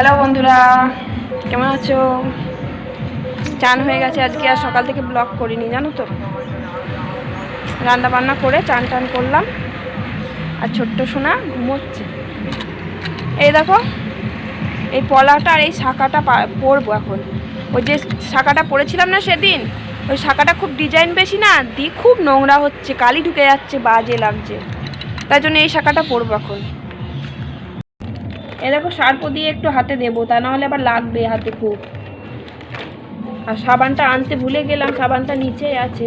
Hello বন্ধুরা, কেমন আছো? চান হয়ে গেছে আজকে, আর সকাল থেকে ব্লগ করিনি, জানো তো? রান্না বান্না করে চান টান করলাম, আর ছোট্ট সোনা ঘুমোচ্ছে। এই দেখো, এই পলাটা আর এই শাখাটা পরবো এখন। ওই যে শাখাটা পরেছিলাম না সেদিন, ওই শাখাটা খুব ডিজাইন বেশি না, দি, খুব নোংরা হচ্ছে, কালি ঢুকে যাচ্ছে, বাজে লাগছে। তাই জন্য এই শাখাটা পরবো এখন। এ দেখো সার্প দিয়ে একটু হাতে দেবো, তা নাহলে আবার লাগবে হাতে খুব। আর সাবানটা আনতে ভুলে গেলাম, সাবানটা নিচেই আছে।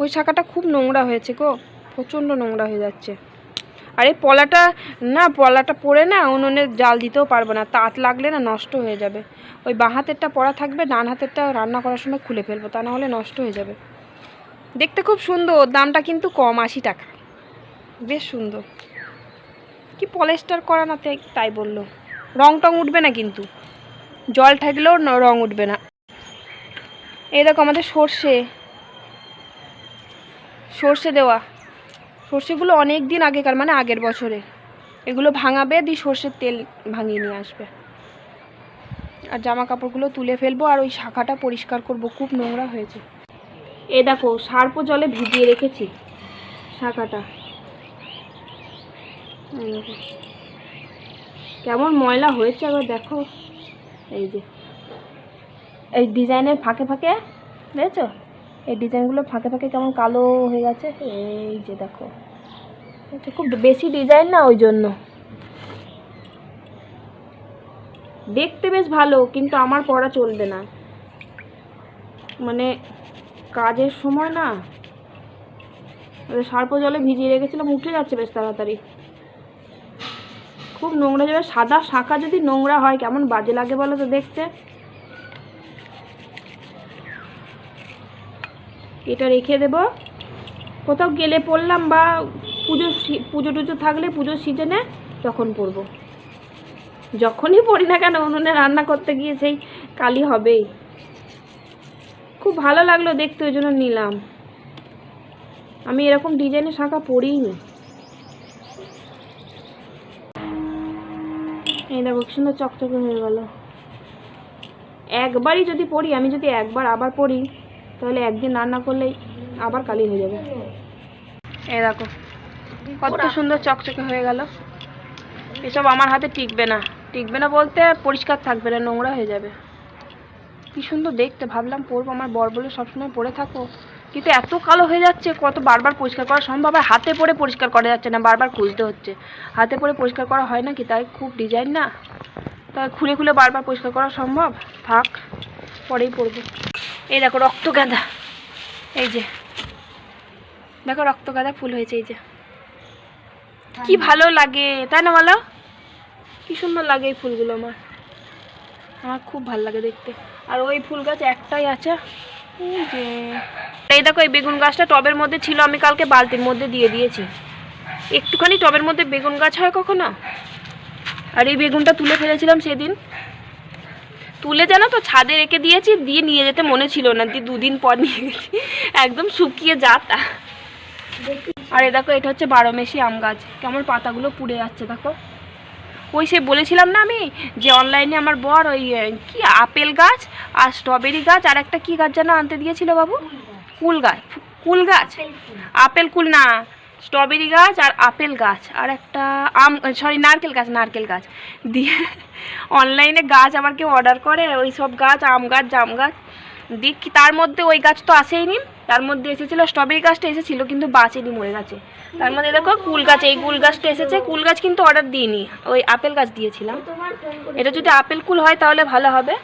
ওই শাখাটা খুব নোংরা হয়েছে গো, প্রচণ্ড নোংরা হয়ে যাচ্ছে। আর এই পলাটা, না, পলাটা পরে না, উনুনে জাল দিতেও পারব না, তাঁত লাগলে না নষ্ট হয়ে যাবে। ওই বাঁ হাতেরটা পরা থাকবে, ডান হাতেরটা রান্না করার সময় খুলে ফেলব, তা না হলে নষ্ট হয়ে যাবে। দেখতে খুব সুন্দর, দামটা কিন্তু কম, আশি টাকা। বেশ সুন্দর। কি পলেস্টার করা না তাই বলল। রং টং উঠবে না কিন্তু। জল থাকলেও রং উঠবে না। এই দেখো আমাদের সর্ষে। সর্ষে দেওয়া। সর্ষেগুলো অনেক দিন আগেকার মানে আগের বছরে এগুলো ভাঙাবে, দিয়ে সর্ষের তেল ভাঙিয়ে নিয়ে আসবে। আর জামা কাপড়গুলো তুলে ফেলব, আর ওই শাখাটা পরিষ্কার করব, খুব নোংরা হয়েছে। এ দেখো, সার্প জলে ভিজিয়ে রেখেছি শাখাটা। কেমন ময়লা হয়েছে একবার দেখো। এই যে, এই ডিজাইনের ফাঁকে ফাঁকে, দেখেছ? এই ডিজাইনগুলো ফাঁকে ফাঁকে কেমন কালো হয়ে গেছে, এই যে দেখো। খুব বেশি ডিজাইন না ওই জন্য। দেখতে বেশ ভালো, কিন্তু আমার পড়া চলবে না। মানে কাজের সময় না সার্প জলে ভিজিয়ে রেখেছিলাম, উঠে যাচ্ছে বেশ তাড়াতাড়ি। খুব নোংরা যাবে সাদা শাঁখা যদি নোংরা হয়, কেমন বাজে লাগে বলো তো দেখতে। এটা রেখে দেব। কোথাও গেলে পড়লাম বা পুজো পুজো টুজো থাকলে পুজোর সিজনে তখন পরবো যখনই পড়ি না কেন, উনুনে রান্না করতে গিয়ে সেই কালি হবেই। খুব ভালো লাগল দেখতে, ওই জন্য নিলাম। আমি এরকম ডিজাইনের শাঁখা পরিনি এই দেখো সুন্দর চকচকে হয়ে গেল। একবারই যদি পড়ি, আমি যদি একবার আবার পড়ি তাহলে একদিন রান্না করলেই আবার কালি হয়ে যাবে। এই দেখো কত সুন্দর চকচকে হয়ে গেল। এসব আমার হাতে টিকবে না। টিকবে না বলতে পরিষ্কার থাকবে না নোংরা হয়ে যাবে। কি সুন্দর দেখতে ভাবলাম পরবো আমার বর বলে সবসময় পরে থাকো। কিন্তু এত কালো হয়ে যাচ্ছে কত বারবার পরিষ্কার করা সম্ভব? আর হাতে পরে পরিষ্কার করা যাচ্ছে না বারবার খুলতে হচ্ছে। হাতে পরে পরিষ্কার করা হয় না কি? তাই খুব ডিজাইন না। তাই খুলে খুলে বারবার পরিষ্কার করা সম্ভব? থাক পরেই পরবো। এই দেখো রক্ত গাঁদা। এই যে। দেখো রক্ত গাঁদা ফুল হয়েছে এই যে। কি ভালো লাগে তাই না বলো? কি সুন্দর লাগে এই ফুলগুলো আমার। আমার খুব ভালো লাগে দেখতে। আর ওই ফুল গাছ একটাই আছে। এই যে। এই দেখো এই বেগুন গাছটা টবের মধ্যে ছিল আমি কালকে বালতির মধ্যে দিয়ে দিয়েছি। একটুখানি টবের মধ্যে বেগুন গাছ হয় কখনো? আর এই বেগুনটা তুলে ফেলেছিলাম সেদিন। তুলে জানো তো ছাদে রেখে দিয়েছি দিয়ে নিয়ে যেতে মনে ছিল না দিয়ে দুদিন পর নিয়ে গেছি। একদম শুকিয়ে যাতা আর এ দেখো এটা হচ্ছে বারোমেশি আম গাছ। কেমন পাতাগুলো পুড়ে যাচ্ছে দেখো। ওই সে বলেছিলাম না আমি যে অনলাইনে আমার বর ওই কি আপেল গাছ আর স্ট্রবেরি গাছ আর একটা কি গাছ যেন আনতে দিয়েছিল বাবু? কুল গাছ। কুল গাছ আপেল কুল না স্ট্রবেরি গাছ আর আপেল গাছ আর একটা আম সরি নারকেল গাছ নারকেল গাছ। দিয়ে অনলাইনে গাছ আবার কেউ অর্ডার করে, ওই সব গাছ, আম গাছ, জাম গাছ। দেখি তার মধ্যে ওই গাছ তো আসেইনি। তার মধ্যে এসেছিল, স্ট্রবেরি গাছটা এসেছিল, কিন্তু বাঁচেনি, মরে গেছে। তার মধ্যে দেখো, কুল গাছ, এই কুল গাছটা এসেছে। কুল গাছ কিন্তু অর্ডার দিইনি, ওই আপেল গাছ দিয়েছিলাম। এটা যদি আপেল কুল হয়, তাহলে ভালো হবে।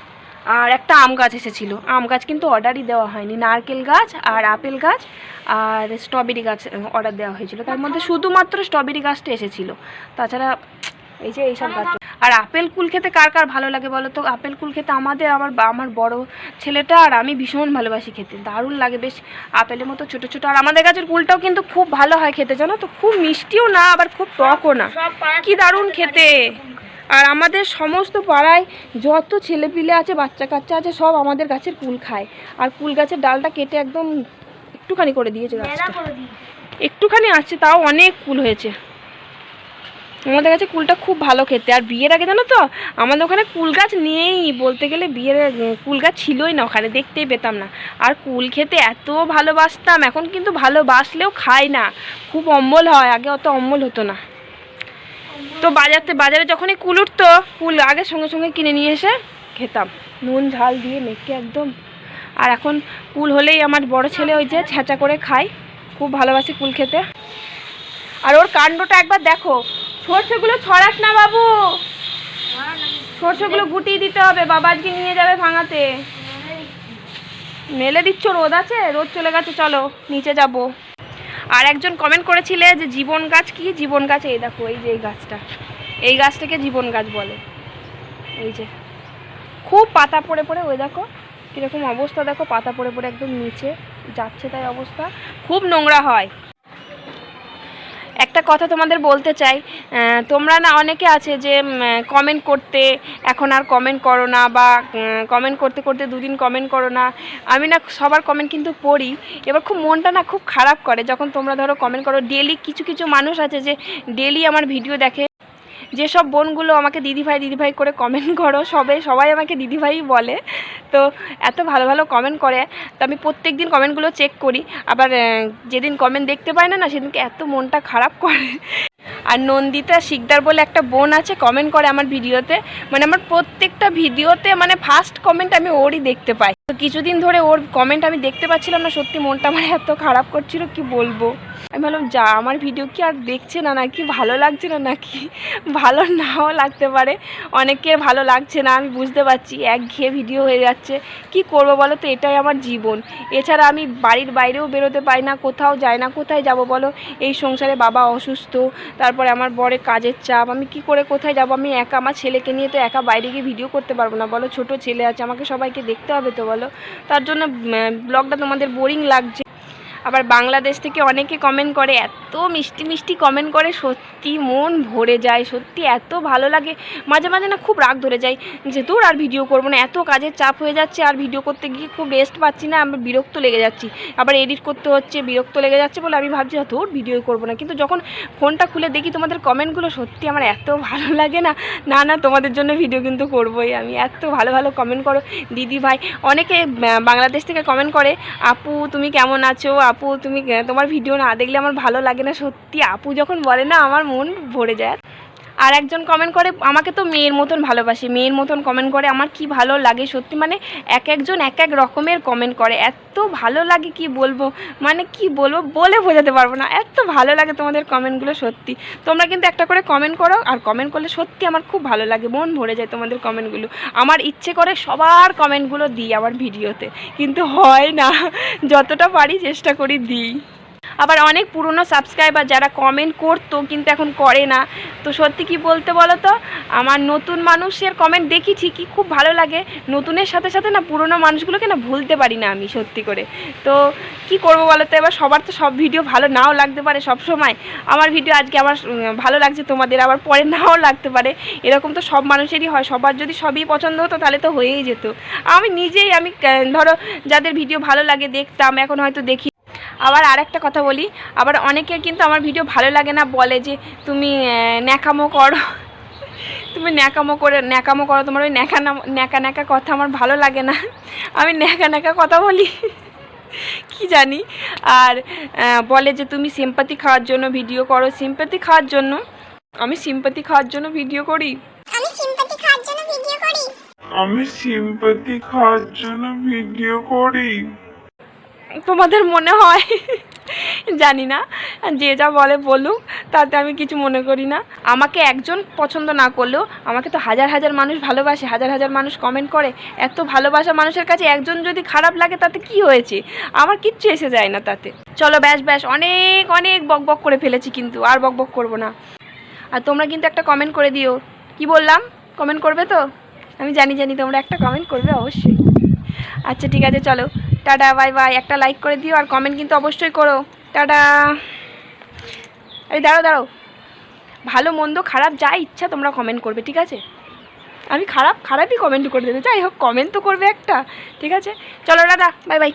আর একটা আম গাছ এসেছিল। আম গাছ কিন্তু অর্ডারই দেওয়া হয়নি। নারকেল গাছ আর আপেল গাছ আর স্ট্রবেরি গাছ অর্ডার দেওয়া হয়েছিল। তার মধ্যে শুধুমাত্র স্ট্রবেরি গাছটা এসেছিল। তাছাড়া এই যে এইসব গাছ। আর আপেল কুল খেতে কার কার ভালো লাগে বলো তো? আপেল কুল খেতে আমাদের আমার আমার বড় ছেলেটা আর আমি ভীষণ ভালোবাসি খেতে। দারুণ লাগে বেশ আপেলের মতো ছোটো ছোটো। আর আমাদের গাছের কুলটাও কিন্তু খুব ভালো হয় খেতে জানো তো? খুব মিষ্টিও না আবার খুব টকও না। কি দারুণ খেতে। আর আমাদের সমস্ত পাড়ায় যত ছেলেপিলে আছে বাচ্চা কাচ্চা আছে সব আমাদের গাছের কুল খায়। আর কুল গাছের ডালটা কেটে একদম একটুখানি করে দিয়েছে গাছটা। একটুখানি আছে তাও অনেক কুল হয়েছে। আমাদের কাছে কুলটা খুব ভালো খেতে। আর বিয়ের আগে জানো তো আমাদের ওখানে কুল গাছ নেই। বলতে গেলে বিয়ের কুল গাছ ছিলই না ওখানে দেখতেই পেতাম না। আর কুল খেতে এত ভালোবাসতাম এখন কিন্তু ভালোবাসলেও খাই না। খুব অম্বল হয় আগে অত অম্বল হতো না। তো বাজারতে বাজারে যখনই কুল উঠতো কুল আগে সঙ্গে সঙ্গে কিনে নিয়ে এসে খেতাম। নুন ঝাল দিয়ে মেখে একদম। আর এখন কুল হলেই আমার বড় ছেলে ওই যে ছ্যাঁচা করে খায়। খুব ভালোবাসি কুল খেতে। আর ওর কাণ্ডটা একবার দেখো। সর্ষেগুলো ছড়াস না বাবু। সর্ষেগুলো গুটিয়ে দিতে হবে। বাবা আজকে নিয়ে যাবে ভাঙাতে। মেলে দিচ্ছ রোদ আছে? রোদ চলে গেছে চলো। নিচে যাব। আর একজন কমেন্ট করেছিলে যে জীবন গাছ কি? জীবন গাছ, এই দেখো, এই যে এই গাছটা। এই গাছটাকে জীবন গাছ বলে। এই যে। খুব পাতা পড়ে পড়ে, ওই দেখো, কীরকম অবস্থা দেখো, পাতা পড়ে পড়ে একদম নিচে যাচ্ছে তাই অবস্থা। খুব নোংরা হয়। একটা কথা তোমাদের বলতে চাই তোমরা না অনেকে আছে যে কমেন্ট করতে, এখন আর কমেন্ট করো না বা কমেন্ট করতে করতে দুদিন কমেন্ট করো না। আমি না সবার কমেন্ট কিন্তু পড়ি। এবার খুব মনটা না খুব খারাপ করে। যখন তোমরা ধরো কমেন্ট করো ডেলি কিছু কিছু মানুষ আছে যে ডেলি আমার ভিডিও দেখে। যেসব বোনগুলো আমাকে দিদিভাই দিদিভাই করে কমেন্ট করো, সবে, সবাই আমাকে দিদিভাই বলে। তো এত ভালো ভালো কমেন্ট করে। তো আমি প্রত্যেক দিন কমেন্টগুলো চেক করি। আবার যেদিন কমেন্ট দেখতে পাই না না, সেদিনকে এত মনটা খারাপ করে। আর নন্দিতা শিকদার বলে একটা বোন আছে কমেন্ট করে আমার ভিডিওতে মানে আমার প্রত্যেকটা ভিডিওতে মানে ফার্স্ট কমেন্ট আমি ওরই দেখতে পাই। তো কিছুদিন ধরে ওর কমেন্ট আমি দেখতে পাচ্ছিলাম না, সত্যি মনটা আমার এত খারাপ করছিল, কি বলব? আমি ভাবলাম, যা, আমার ভিডিও কি আর দেখছে না নাকি? ভালো লাগছে না নাকি? ভালো নাও লাগতে পারে। অনেকের ভালো লাগছে না, আমি বুঝতে পারছি, একঘেয়ে ভিডিও হয়ে যাচ্ছে। কি করব বলো তো? এটাই আমার জীবন। এছাড়া আমি বাড়ির বাইরেও বেরোতে পাই না, কোথাও যাই না, কোথায় যাব বলো? এই সংসারে বাবা অসুস্থ, তারপরে আমার বড় কাজের চাপ, আমি কি করে কোথায় যাব? আমি একা, আমার ছেলেকে নিয়ে তো একা বাইরে গিয়ে ভিডিও করতে পারব না। বলো, ছোট ছেলে আছে, আমাকে সবাইকে দেখতে হবে তো বলো? তার জন্য ব্লগটা তোমাদের বোরিং লাগছে। আবার বাংলাদেশ থেকে অনেকে কমেন্ট করে, এত মিষ্টি মিষ্টি কমেন্ট করে, সত্যি মন ভরে যায়, সত্যি এত ভালো লাগে। মাঝে মাঝে না খুব রাগ ধরে যায় যে তোর আর ভিডিও করব না, এত কাজের চাপ হয়ে যাচ্ছে আর ভিডিও করতে গিয়ে খুব রেস্ট পাচ্ছি না, আমি বিরক্ত লেগে যাচ্ছি। আবার এডিট করতে হচ্ছে, বিরক্ত লেগে যাচ্ছে বলে আমি ভাবছি তোর ভিডিও করব না। কিন্তু যখন ফোনটা খুলে দেখি তোমাদের কমেন্টগুলো সত্যি আমার এত ভালো লাগে না। না না, তোমাদের জন্য ভিডিও কিন্তু করবোই আমি। এত ভালো ভালো কমেন্ট করো দিদি ভাই অনেকে বাংলাদেশ থেকে কমেন্ট করে, আপু, তুমি কেমন আছো? আপু, তুমি তোমার ভিডিও না দেখলে আমার ভালো লাগে না, সত্যি। আপু যখন বলে না, আমার মন ভরে যায়। আর একজন কমেন্ট করে, আমাকে তো মেয়ের মতন ভালোবাসে। মেয়ের মতন কমেন্ট করে, আমার কি ভালো লাগে? সত্যি মানে এক একজন এক এক রকমের কমেন্ট করে। এত ভালো লাগে কি বলব? মানে কি বলব? বলে বোঝাতে পারব না। এত ভালো লাগে তোমাদের কমেন্টগুলো সত্যি। তোমরা কিন্তু একটা করে কমেন্ট করো, আর কমেন্ট করলে সত্যি আমার খুব ভালো লাগে। মন ভরে যায় তোমাদের কমেন্টগুলো আমার ইচ্ছে করে সবার কমেন্টগুলো দিই আমার ভিডিওতে কিন্তু হয় না। যতটা পারি চেষ্টা করি দিই। আবার অনেক পুরনো সাবস্ক্রাইবার যারা কমেন্ট করতো কিন্তু এখন করে না। তো সত্যি কি বলতে বলো তো আমার নতুন মানুষের কমেন্ট দেখি ঠিকই, খুব ভালো লাগে। নতুনের সাথে সাথে না পুরনো মানুষগুলোকে না ভুলতে পারি না আমি সত্যি করে। তো কি করব বলো তো এবার সবার তো সব ভিডিও ভালো নাও লাগতে পারে সব সময় আমার ভিডিও আজকে আমার ভালো লাগছে তোমাদের, আবার পরে নাও লাগতে পারে। এরকম তো সব মানুষেরই হয়, সবার যদি সবই পছন্দ হতো তাহলে তো হয়েই যেত। আমি নিজেই, আমি ধরো, যাদের ভিডিও ভালো লাগে দেখতাম, এখন হয়তো দেখি আবার আরেকটা কথা বলি আবার অনেকে কিন্তু আমার ভিডিও ভালো লাগে না বলে যে তুমি ন্যাকামো করো। তুমি ন্যাকামো করে ন্যাকামো করো তোমার ওই ন্যাকা নাম- ন্যাকা ন্যাকা কথা আমার ভালো লাগে না। আমি ন্যাকা ন্যাকা কথা বলি কি জানি। আর বলে যে তুমি সিম্পাতি খাওয়ার জন্য ভিডিও করো সিম্পাতি খাওয়ার জন্য। আমি সিম্পাতি খাওয়ার জন্য ভিডিও করি। আমি সিম্পাতি খাওয়ার জন্য ভিডিও করি। আমি সিম্পাতি খাওয়ার জন্য ভিডিও করি। তোমাদের মনে হয়? জানি না। যে যা বলে বলুক, তাতে আমি কিছু মনে করি না। আমাকে একজন পছন্দ না করলেও আমাকে তো হাজার হাজার মানুষ ভালোবাসে, হাজার হাজার মানুষ কমেন্ট করে। এত ভালোবাসা মানুষের কাছে একজন যদি খারাপ লাগে, তাতে কি হয়েছে? আমার কিচ্ছু এসে যায় না তাতে। চলো ব্যাস ব্যাস, অনেক অনেক বক বক করে ফেলেছি কিন্তু, আর বক বক করব না। আর তোমরা কিন্তু একটা কমেন্ট করে দিও। কি বললাম? কমেন্ট করবে তো? আমি জানি জানি তোমরা একটা কমেন্ট করবে অবশ্যই। আচ্ছা ঠিক আছে, চলো। Tata, bye bye. একটা লাইক করে দিও আর কমেন্ট কিন্তু অবশ্যই করো। টাটা। এই দাঁড়ো দাঁড়ো ভালো, মন্দ, খারাপ, যা ইচ্ছা তোমরা কমেন্ট করবে, ঠিক আছে? আমি খারাপ, খারাপই কমেন্ট করে দেবে। যাই হোক কমেন্ট তো করবে একটা, ঠিক আছে? চলো দাদা বাই বাই।